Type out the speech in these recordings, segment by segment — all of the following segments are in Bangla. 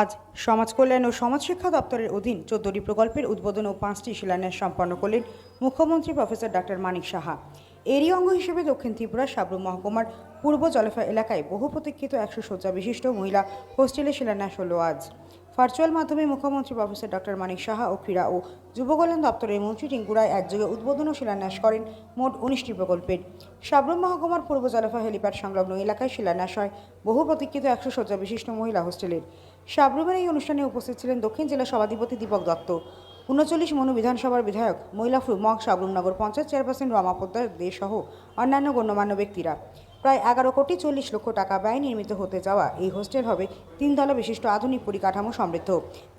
আজ সমাজ কল্যাণ ও সমাজ শিক্ষা দপ্তরের অধীন চোদ্দটি প্রকল্পের উদ্বোধন ও পাঁচটি শিলান্যাস সম্পন্ন করলেন মুখ্যমন্ত্রী প্রফেসর ডাক্তার মানিক সাহা। এরই অঙ্গ হিসেবে দক্ষিণ ত্রিপুরা সাবরু মহকুমার পূর্ব জলফা এলাকায় বহু প্রতীক্ষিত একশো শয্যা বিশিষ্ট মহিলা হোস্টেলের শিলান্যাস হলো আজ। ভার্চুয়াল মাধ্যমে মুখ্যমন্ত্রী প্রফেসর ডক্টর মানিক সাহা ও ক্রীড়া ও যুব কল্যাণ দপ্তরের মন্ত্রী টিঙ্কুরায় একযোগে উদ্বোধন ও শিলান্যাস করেন মোট উনিশটি প্রকল্পের। সাবরুম মহকুমার পূর্ব জলফা হেলিপ্যাড সংলগ্ন এলাকায় শিলান্যাস হয়। বহু প্রতীক্ষিত একশো শয্যা বিশিষ্ট মহিলা হোস্টেলের। সাবরুমের এই অনুষ্ঠানে উপস্থিত ছিলেন দক্ষিণ জেলা সভাধিপতি দীপক দত্ত। উনচল্লিশ মনু বিধানসভার বিধায়ক মহিলা ফ্রুমক সাবরুমনগর পঞ্চায়েত চেয়ারপারসন রমা পোদ্দার দে সহ অন্যান্য গণ্যমান্য ব্যক্তিরা। প্রায় এগারো কোটি চল্লিশ লক্ষ টাকা ব্যয় নির্মিত হতে যাওয়া এই হোস্টেল হবে তিনতলা বিশিষ্ট আধুনিক পরিকাঠামো সমৃদ্ধ।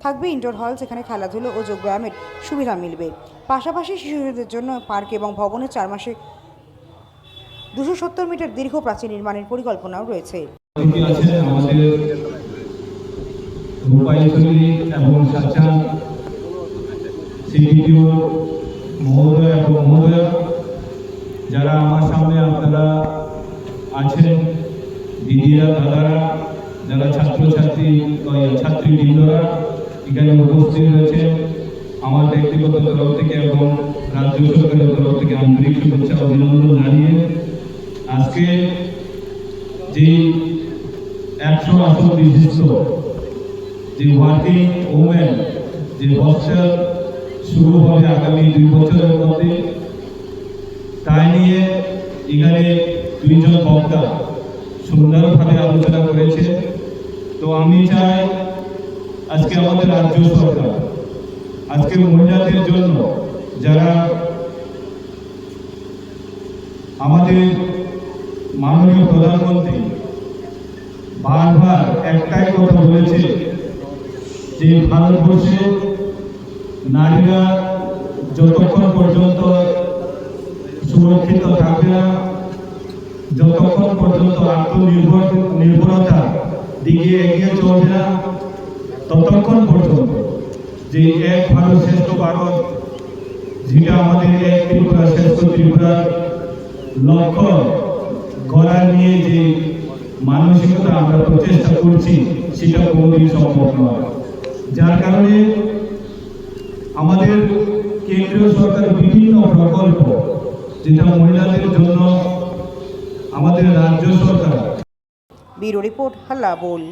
থাকবে ইনডোর হল যেখানে খেলাধুলো ও যোগব্যায়ামের সুবিধা মিলবে। পাশাপাশি শিশুদের জন্য পার্ক এবং ভবনের চার মাসে দুশো সত্তর মিটার দীর্ঘ প্রাচীর নির্মাণের পরিকল্পনাও রয়েছে। যারা আমার সামনে আপনারা আছেন দিদিরা, দাদারা, যারা ছাত্রছাত্রী ওই ছাত্রীবৃন্দরা এখানে উপস্থিত রয়েছে আমার ব্যক্তিগত তরফ থেকে এবং রাজ্য সরকারের তরফ থেকে আন্তরিক শুভেচ্ছা অভিনন্দন জানিয়ে আজকে যে একশো আসন বিশিষ্ট যে ওয়ার্কিং ওমেন যে হোস্টেল শুরু হবে আগামী দুই বছরের মধ্যে, তাই নিয়ে এখানে দুইজন বক্তা সুন্দরভাবে আলোচনা করেছে। তো আমি চাই আজকে আমাদের রাজ্য সরকার আজকে মহিলাদের জন্য যারা আমাদের মাননীয় প্রধানমন্ত্রী বারবার একটাই কথা বলেছে যে ভারতবর্ষে নারীরা যতক্ষণ পর্যন্ত সুরক্ষিত থাকবে না। যতক্ষণ পর্যন্ত আত্মনির্ভর নির্ভরতা দিকে এগিয়ে চলবে না, ততক্ষণ পর্যন্ত যে এক ভারত শ্রেষ্ঠ ভারত, যেটা আমাদের এক ত্রিপুরা শ্রেষ্ঠ ত্রিপুরার লক্ষ্য করার নিয়ে যে মানসিকতা আমরা প্রচেষ্টা করছি, সেটা কোনোদিন সম্ভব নয়। যার কারণে আমাদের কেন্দ্রীয় সরকার বিভিন্ন প্রকল্প যেটা মহিলাদের জন্য আমাদের রাজ্য সরকার। ব্যুরো রিপোর্ট হাল্লা বোল।